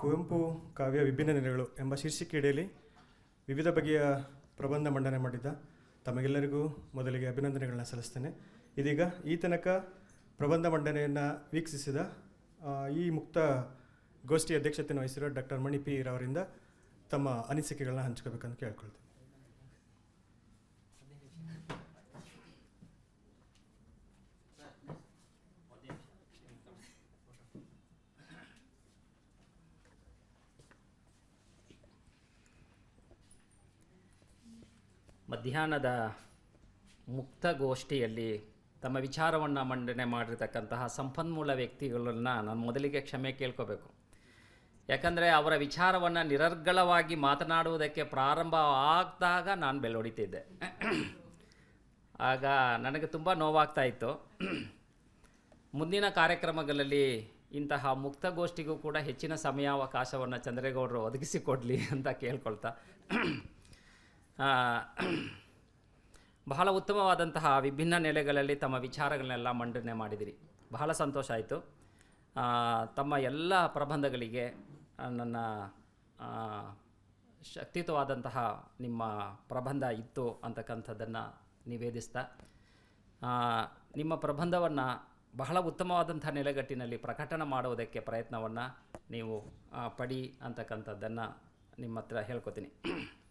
ಕುವೆಂಪು ಕಾವ್ಯ ವಿಭಿನ್ನ ನೆಲೆಗಳು ಎಂಬ ಶೀರ್ಷಿಕೆಯಡಿಯಲ್ಲಿ ವಿವಿಧ ಬಗೆಯ ಪ್ರಬಂಧ ಮಂಡನೆ ಮಾಡಿದ್ದ. ತಮಗೆಲ್ಲರಿಗೂ ಮೊದಲಿಗೆ ಅಭಿನಂದನೆಗಳನ್ನ ಸಲ್ಲಿಸ್ತೇನೆ. ಇದೀಗ ಈ ತನಕ ಪ್ರಬಂಧ ಮಂಡನೆಯನ್ನು ವೀಕ್ಷಿಸಿದ ಈ ಮುಕ್ತ ಗೋಷ್ಠಿ ಅಧ್ಯಕ್ಷತೆಯನ್ನು ವಹಿಸಿರುವ ಡಾಕ್ಟರ್ ಮಣಿಪಿ ರವರಿಂದ ತಮ್ಮ ಅನಿಸಿಕೆಗಳನ್ನ ಹಂಚ್ಕೋಬೇಕಂತ ಕೇಳ್ಕೊಳ್ತೀನಿ. ಮಧ್ಯಾಹ್ನದ ಮುಕ್ತಗೋಷ್ಠಿಯಲ್ಲಿ ತಮ್ಮ ವಿಚಾರವನ್ನು ಮಂಡನೆ ಮಾಡಿರ್ತಕ್ಕಂತಹ ಸಂಪನ್ಮೂಲ ವ್ಯಕ್ತಿಗಳನ್ನ ನಾನು ಮೊದಲಿಗೆ ಕ್ಷಮೆ ಕೇಳ್ಕೋಬೇಕು. ಯಾಕಂದರೆ ಅವರ ವಿಚಾರವನ್ನು ನಿರರ್ಗಳವಾಗಿ ಮಾತನಾಡುವುದಕ್ಕೆ ಪ್ರಾರಂಭ ಆಗ್ದಾಗ ನಾನು ಬೆಲ್ಲೊಡಿತಿದ್ದೆ ಆಗ ನನಗೆ ತುಂಬ ನೋವಾಗ್ತಾ ಇತ್ತು. ಮುಂದಿನ ಕಾರ್ಯಕ್ರಮಗಳಲ್ಲಿ ಇಂತಹ ಮುಕ್ತಗೋಷ್ಠಿಗೂ ಕೂಡ ಹೆಚ್ಚಿನ ಸಮಯಾವಕಾಶವನ್ನು ಚಂದ್ರೇಗೌಡರು ಒದಗಿಸಿಕೊಡಲಿ ಅಂತ ಕೇಳ್ಕೊಳ್ತಾ. ಬಹಳ ಉತ್ತಮವಾದಂತಹ ವಿಭಿನ್ನ ನೆಲೆಗಳಲ್ಲಿ ತಮ್ಮ ವಿಚಾರಗಳನ್ನೆಲ್ಲ ಮಂಡನೆ ಮಾಡಿದಿರಿ. ಬಹಳ ಸಂತೋಷ ಆಯಿತು. ತಮ್ಮ ಎಲ್ಲ ಪ್ರಬಂಧಗಳಿಗೆ ನನ್ನ ಶಕ್ತಿಯುತವಾದಂತಹ ನಿಮ್ಮ ಪ್ರಬಂಧ ಇತ್ತು ಅಂತಕ್ಕಂಥದ್ದನ್ನು ನಿವೇದಿಸ್ತಾ ನಿಮ್ಮ ಪ್ರಬಂಧವನ್ನು ಬಹಳ ಉತ್ತಮವಾದಂಥ ನೆಲೆಗಟ್ಟಿನಲ್ಲಿ ಪ್ರಕಟಣೆ ಮಾಡುವುದಕ್ಕೆ ಪ್ರಯತ್ನವನ್ನು ನೀವು ಪಡಿ ಅಂತಕ್ಕಂಥದ್ದನ್ನು ನಿಮ್ಮ ಹತ್ರ ಹೇಳ್ಕೊತೀನಿ.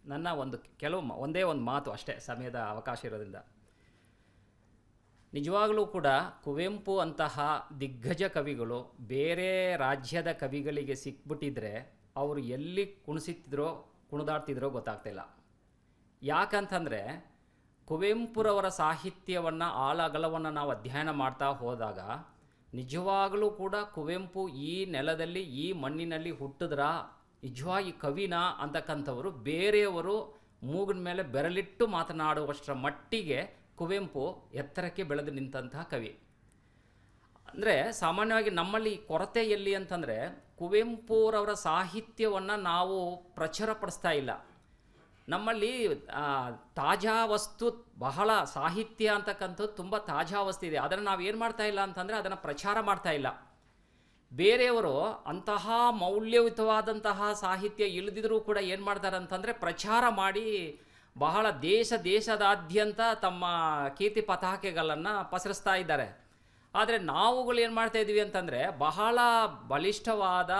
ನನ್ನ ಒಂದು ಕೆಲವು ಒಂದೇ ಒಂದು ಮಾತು ಅಷ್ಟೇ ಸಮಯದ ಅವಕಾಶ ಇರೋದ್ರಿಂದ. ನಿಜವಾಗಲೂ ಕೂಡ ಕುವೆಂಪು ಅಂತಹ ದಿಗ್ಗಜ ಕವಿಗಳು ಬೇರೆ ರಾಜ್ಯದ ಕವಿಗಳಿಗೆ ಸಿಕ್ಬಿಟ್ಟಿದ್ರೆ ಅವರು ಎಲ್ಲಿ ಕುಣಿಸುತ್ತಿದ್ರೋ ಕುಣಿದಾಡ್ತಿದ್ರೋ ಗೊತ್ತಾಗ್ತಿಲ್ಲ ಯಾಕಂತಂದರೆ ಕುವೆಂಪುರವರ ಸಾಹಿತ್ಯವನ್ನು ಆಳಗಲವನ್ನು ನಾವು ಅಧ್ಯಯನ ಮಾಡ್ತಾ ಹೋದಾಗ ನಿಜವಾಗಲೂ ಕೂಡ ಕುವೆಂಪು ಈ ನೆಲದಲ್ಲಿ, ಈ ಮಣ್ಣಿನಲ್ಲಿ ಹುಟ್ಟಿದ್ರ ನಿಜವಾಗಿ ಕವಿನ ಅಂತಕ್ಕಂಥವರು ಬೇರೆಯವರು ಮೂಗಿನ ಮೇಲೆ ಬೆರಳಿಟ್ಟು ಮಾತನಾಡುವಷ್ಟರ ಮಟ್ಟಿಗೆ ಕುವೆಂಪು ಎತ್ತರಕ್ಕೆ ಬೆಳೆದು ನಿಂತಹ ಕವಿ. ಅಂದರೆ ಸಾಮಾನ್ಯವಾಗಿ ನಮ್ಮಲ್ಲಿ ಕೊರತೆ ಎಲ್ಲಿ ಅಂತಂದರೆ ಕುವೆಂಪುರವರ ಸಾಹಿತ್ಯವನ್ನು ನಾವು ಪ್ರಚುರಪಡಿಸ್ತಾ ಇಲ್ಲ. ನಮ್ಮಲ್ಲಿ ತಾಜಾ ವಸ್ತು ಬಹಳ ಸಾಹಿತ್ಯ ಅಂತಕ್ಕಂಥದ್ದು ತುಂಬ ತಾಜಾ ವಸ್ತು ಇದೆ. ಅದನ್ನು ನಾವು ಏನು ಮಾಡ್ತಾ ಇಲ್ಲ ಅಂತಂದರೆ ಅದನ್ನು ಪ್ರಚಾರ ಮಾಡ್ತಾ ಇಲ್ಲ. ಬೇರೆಯವರು ಅಂತಹ ಮೌಲ್ಯಯುತವಾದಂತಹ ಸಾಹಿತ್ಯ ಇಳಿದಿದ್ರೂ ಕೂಡ ಏನು ಮಾಡ್ತಾರೆ ಅಂತಂದರೆ ಪ್ರಚಾರ ಮಾಡಿ ಬಹಳ ದೇಶ ದೇಶದಾದ್ಯಂತ ತಮ್ಮ ಕೀರ್ತಿ ಪತಾಕೆಗಳನ್ನು ಪಸರಿಸ್ತಾ ಇದ್ದಾರೆ. ಆದರೆ ನಾವುಗಳು ಏನು ಮಾಡ್ತಾ ಇದ್ದೀವಿ ಅಂತಂದರೆ ಬಹಳ ಬಲಿಷ್ಠವಾದ,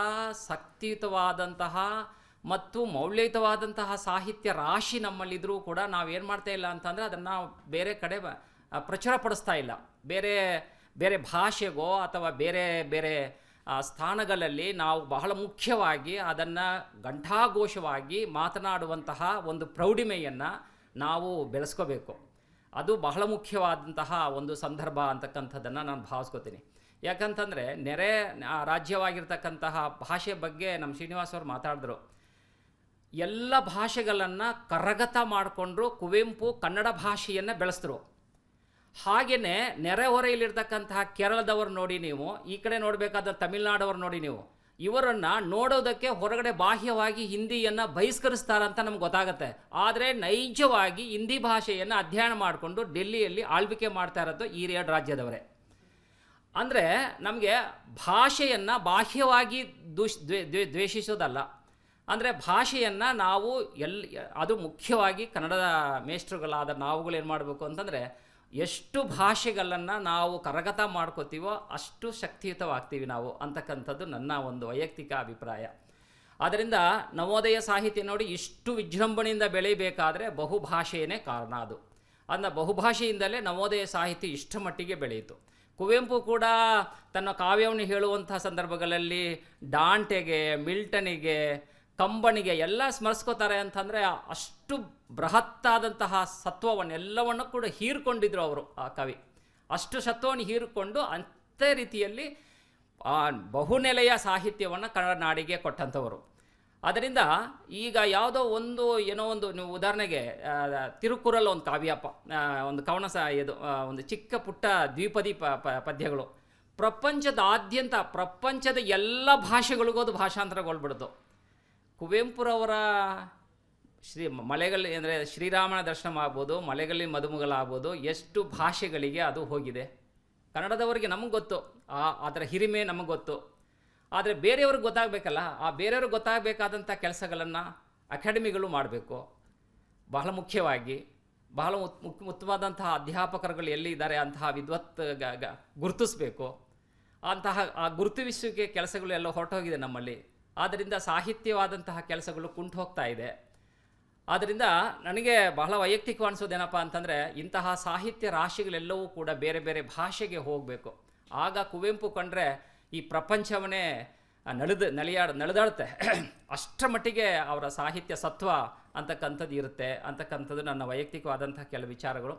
ಶಕ್ತಿಯುತವಾದಂತಹ ಮತ್ತು ಮೌಲ್ಯಯುತವಾದಂತಹ ಸಾಹಿತ್ಯ ರಾಶಿ ನಮ್ಮಲ್ಲಿದ್ದರೂ ಕೂಡ ನಾವೇನು ಮಾಡ್ತಾ ಇಲ್ಲ ಅಂತಂದರೆ ಅದನ್ನು ಬೇರೆ ಕಡೆ ಪ್ರಚುರಪಡಿಸ್ತಾ ಇಲ್ಲ. ಬೇರೆ ಬೇರೆ ಭಾಷೆಗೋ ಅಥವಾ ಬೇರೆ ಬೇರೆ ಸ್ಥಾನಗಳಲ್ಲಿ ನಾವು ಬಹಳ ಮುಖ್ಯವಾಗಿ ಅದನ್ನು ಘಂಟಾಘೋಷವಾಗಿ ಮಾತನಾಡುವಂತಹ ಒಂದು ಪ್ರೌಢಿಮೆಯನ್ನು ನಾವು ಬೆಳೆಸ್ಕೋಬೇಕು. ಅದು ಬಹಳ ಮುಖ್ಯವಾದಂತಹ ಒಂದು ಸಂದರ್ಭ ಅಂತಕ್ಕಂಥದ್ದನ್ನು ನಾನು ಭಾವಿಸ್ಕೋತೀನಿ. ಯಾಕಂತಂದರೆ ನೆರೆ ರಾಜ್ಯವಾಗಿರ್ತಕ್ಕಂತಹ ಭಾಷೆ ಬಗ್ಗೆ ನಮ್ಮ ಶ್ರೀನಿವಾಸ್ ಅವರು ಮಾತಾಡಿದ್ರು. ಎಲ್ಲ ಭಾಷೆಗಳನ್ನು ಕರಗತ ಮಾಡಿಕೊಂಡ್ರು ಕುವೆಂಪು ಕನ್ನಡ ಭಾಷೆಯನ್ನು ಬೆಳೆಸಿದ್ರು. ಹಾಗೆಯೇ ನೆರೆಹೊರೆಯಲ್ಲಿರ್ತಕ್ಕಂತಹ ಕೇರಳದವರು ನೋಡಿ ನೀವು, ಈ ಕಡೆ ನೋಡಬೇಕಾದ ತಮಿಳ್ನಾಡವ್ರು ನೋಡಿ ನೀವು, ಇವರನ್ನು ನೋಡೋದಕ್ಕೆ ಹೊರಗಡೆ ಬಾಹ್ಯವಾಗಿ ಹಿಂದಿಯನ್ನು ಬಹಿಷ್ಕರಿಸ್ತಾರಂತ ನಮ್ಗೆ ಗೊತ್ತಾಗುತ್ತೆ. ಆದರೆ ನೈಜವಾಗಿ ಹಿಂದಿ ಭಾಷೆಯನ್ನು ಅಧ್ಯಯನ ಮಾಡಿಕೊಂಡು ಡೆಲ್ಲಿಯಲ್ಲಿ ಆಳ್ವಿಕೆ ಮಾಡ್ತಾ ಇರೋದು ಈ ಎರಡು ರಾಜ್ಯದವರೇ. ಅಂದರೆ ನಮಗೆ ಭಾಷೆಯನ್ನು ಬಾಹ್ಯವಾಗಿ ದುಷ್ ದ್ವೇ ದ್ವೇ, ದ್ವೇಷಿಸೋದಲ್ಲ. ಅಂದರೆ ಭಾಷೆಯನ್ನು ನಾವು ಎಲ್ಲಿ ಅದು ಮುಖ್ಯವಾಗಿ ಕನ್ನಡದ ಮೇಷ್ಟ್ರುಗಳಾದ ಏನು ಮಾಡಬೇಕು ಅಂತಂದರೆ ಎಷ್ಟು ಭಾಷೆಗಳನ್ನು ನಾವು ಕರಗತ ಮಾಡ್ಕೋತೀವೋ ಅಷ್ಟು ಶಕ್ತಿಯುತವಾಗ್ತೀವಿ ನಾವು ಅಂತಕ್ಕಂಥದ್ದು ನನ್ನ ಒಂದು ವೈಯಕ್ತಿಕ ಅಭಿಪ್ರಾಯ. ಆದ್ದರಿಂದ ನವೋದಯ ಸಾಹಿತ್ಯ ನೋಡಿ ಇಷ್ಟು ವಿಜೃಂಭಣೆಯಿಂದ ಬೆಳೀಬೇಕಾದ್ರೆ ಬಹುಭಾಷೆಯೇ ಕಾರಣ ಅದು. ಅಂದ ಬಹುಭಾಷೆಯಿಂದಲೇ ನವೋದಯ ಸಾಹಿತ್ಯ ಇಷ್ಟ ಮಟ್ಟಿಗೆ ಬೆಳೆಯಿತು ಕುವೆಂಪು ಕೂಡ ತನ್ನ ಕಾವ್ಯವನ್ನು ಹೇಳುವಂಥ ಸಂದರ್ಭಗಳಲ್ಲಿ ಡಾಂಟೆಗೆ, ಮಿಲ್ಟನಿಗೆ ಕಂಬಣಿಗೆ ಎಲ್ಲ ಸ್ಮರಿಸ್ಕೋತಾರೆ ಅಂತಂದರೆ ಅಷ್ಟು ಬೃಹತ್ತಾದಂತಹ ಸತ್ವವನ್ನೆಲ್ಲವನ್ನು ಕೂಡ ಹೀರ್ಕೊಂಡಿದ್ರು ಅವರು ಆ ಕವಿ. ಅಷ್ಟು ಸತ್ವವನ್ನು ಹೀರಿಕೊಂಡು ಅಂತೆ ರೀತಿಯಲ್ಲಿ ಬಹುನೆಲೆಯ ಸಾಹಿತ್ಯವನ್ನು ಕನ್ನಡ ನಾಡಿಗೆ ಕೊಟ್ಟಂಥವರು. ಅದರಿಂದ ಈಗ ಯಾವುದೋ ಒಂದು ಏನೋ ಒಂದು ನೀವು ಉದಾಹರಣೆಗೆ ತಿರುಕುರಲ್ ಒಂದು ಕಾವ್ಯಪ ಒಂದು ಕವನ ಸ, ಇದು ಒಂದು ಚಿಕ್ಕ ಪುಟ್ಟ ದ್ವಿಪದಿ ಪ ಪ- ಪದ್ಯಗಳು. ಪ್ರಪಂಚದಾದ್ಯಂತ ಪ್ರಪಂಚದ ಎಲ್ಲ ಭಾಷೆಗಳಿಗೂ ಅದು ಭಾಷಾಂತರಗೊಳ್ಬಿಡ್ತು. ಕುವೆಂಪುರವರ ಶ್ರೀ ಮಲೆಗಲ್ಲಿ ಅಂದರೆ ಶ್ರೀರಾಮನ ದರ್ಶನ ಆಗ್ಬೋದು, ಮಲೆಗಲ್ಲಿ ಮದುಮಗಳಾಗ್ಬೋದು, ಎಷ್ಟು ಭಾಷೆಗಳಿಗೆ ಅದು ಹೋಗಿದೆ. ಕನ್ನಡದವರಿಗೆ ನಮಗೆ ಗೊತ್ತು, ಆ ಅದರ ಹಿರಿಮೆ ನಮಗೆ ಗೊತ್ತು. ಆದರೆ ಬೇರೆಯವ್ರಿಗೆ ಗೊತ್ತಾಗಬೇಕಲ್ಲ, ಆ ಬೇರೆಯವ್ರಿಗೆ ಗೊತ್ತಾಗಬೇಕಾದಂಥ ಕೆಲಸಗಳನ್ನು ಅಕಾಡೆಮಿಗಳು ಮಾಡಬೇಕು. ಬಹಳ ಮುಖ್ಯವಾಗಿ, ಬಹಳ ಉತ್- ಉತ್ತಮವಾದಂತಹ ಅಧ್ಯಾಪಕರುಗಳು ಎಲ್ಲಿ ಇದ್ದಾರೆ ಅಂತಹ ವಿದ್ವತ್ ಗುರುತಿಸಬೇಕು. ಅಂತಹ ಆ ಗುರುತಿಸುವಿಕೆ ಕೆಲಸಗಳು ಎಲ್ಲ ಹೊರಟೋಗಿದೆ ನಮ್ಮಲ್ಲಿ. ಆದ್ದರಿಂದ ಸಾಹಿತ್ಯವಾದಂತಹ ಕೆಲಸಗಳು ಕುಂಟು ಹೋಗ್ತಾ ಇದೆ. ಆದ್ದರಿಂದ ನನಗೆ ಬಹಳ ವೈಯಕ್ತಿಕ ಅನಿಸೋದೇನಪ್ಪ ಅಂತಂದರೆ, ಇಂತಹ ಸಾಹಿತ್ಯ ರಾಶಿಗಳೆಲ್ಲವೂ ಕೂಡ ಬೇರೆ ಬೇರೆ ಭಾಷೆಗೆ ಹೋಗಬೇಕು. ಆಗ ಕುವೆಂಪು ಕಂಡ್ರೆ ಈ ಪ್ರಪಂಚವನ್ನೇ ನಲಿದು ನಲಿಯಾಡ ನಲಿದಾಡುತ್ತೆ ಅಷ್ಟರ ಮಟ್ಟಿಗೆ ಅವರ ಸಾಹಿತ್ಯ ಸತ್ವ ಅಂತಕ್ಕಂಥದ್ದು ಇರುತ್ತೆ. ಅಂತಕ್ಕಂಥದ್ದು ನನ್ನ ವೈಯಕ್ತಿಕವಾದಂತಹ ಕೆಲವು ವಿಚಾರಗಳು.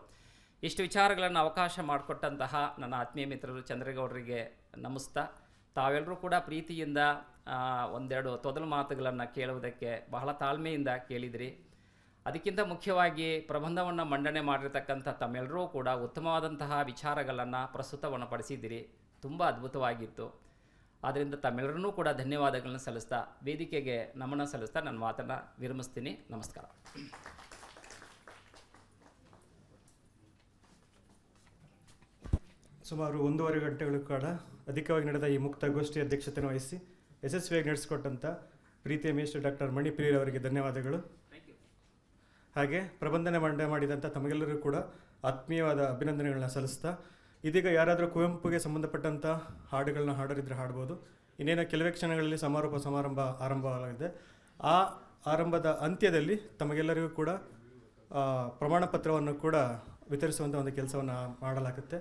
ಇಷ್ಟು ವಿಚಾರಗಳನ್ನು ಅವಕಾಶ ಮಾಡಿಕೊಟ್ಟಂತಹ ನನ್ನ ಆತ್ಮೀಯ ಮಿತ್ರರು ಚಂದ್ರೇಗೌಡರಿಗೆ ನಮಿಸ್ತಾ. ತಾವೆಲ್ಲರೂ ಕೂಡ ಪ್ರೀತಿಯಿಂದ ಒಂದೆರಡು ತೊದಲು ಮಾತುಗಳನ್ನು ಕೇಳುವುದಕ್ಕೆ ಬಹಳ ತಾಳ್ಮೆಯಿಂದ ಕೇಳಿದಿರಿ. ಅದಕ್ಕಿಂತ ಮುಖ್ಯವಾಗಿ ಪ್ರಬಂಧವನ್ನು ಮಂಡನೆ ಮಾಡಿರತಕ್ಕಂಥ ತಮ್ಮೆಲ್ಲರೂ ಕೂಡ ಉತ್ತಮವಾದಂತಹ ವಿಚಾರಗಳನ್ನು ಪ್ರಸ್ತುತವನ್ನು ಪಡಿಸಿದ್ದೀರಿ ತುಂಬ ಅದ್ಭುತವಾಗಿತ್ತು. ಆದ್ದರಿಂದ ತಮ್ಮೆಲ್ಲರನ್ನೂ ಕೂಡ ಧನ್ಯವಾದಗಳನ್ನು ಸಲ್ಲಿಸ್ತಾ ವೇದಿಕೆಗೆ ನಮನ ಸಲ್ಲಿಸ್ತಾ ನನ್ನ ಮಾತನ್ನು ವಿರಮಿಸ್ತೀನಿ. ನಮಸ್ಕಾರ. ಸುಮಾರು ಒಂದೂವರೆ ಗಂಟೆಗಳ ಕಾಲ ಅಧಿಕವಾಗಿ ನಡೆದ ಈ ಮುಕ್ತಗೋಷ್ಠಿ ಅಧ್ಯಕ್ಷತೆಯನ್ನು ವಹಿಸಿ ಯಶಸ್ವಿಯಾಗಿ ನಡೆಸಿಕೊಟ್ಟಂಥ ಪ್ರೀತಿಯ ಮೇಷ್ಟರ್ ಡಾಕ್ಟರ್ ಮಣಿಪ್ರಿಯರ್ ಅವರಿಗೆ ಧನ್ಯವಾದಗಳು. ಹಾಗೆ ಪ್ರಬಂಧನೆ ಮಂಡನೆ ಮಾಡಿದಂಥ ತಮಗೆಲ್ಲರೂ ಕೂಡ ಆತ್ಮೀಯವಾದ ಅಭಿನಂದನೆಗಳನ್ನ ಸಲ್ಲಿಸ್ತಾ, ಇದೀಗ ಯಾರಾದರೂ ಕುವೆಂಪುಗೆ ಸಂಬಂಧಪಟ್ಟಂಥ ಹಾಡುಗಳನ್ನ ಹಾಡೋರಿದ್ರೆ ಹಾಡ್ಬೋದು. ಇನ್ನೇನು ಕೆಲವೇ ಕ್ಷಣಗಳಲ್ಲಿ ಸಮಾರೋಪ ಸಮಾರಂಭ ಆರಂಭವಾಗಲಿದೆ. ಆ ಆರಂಭದ ಅಂತ್ಯದಲ್ಲಿ ತಮಗೆಲ್ಲರಿಗೂ ಕೂಡ ಪ್ರಮಾಣ ಪತ್ರವನ್ನು ಕೂಡ ವಿತರಿಸುವಂಥ ಒಂದು ಕೆಲಸವನ್ನು ಮಾಡಲಾಗುತ್ತೆ.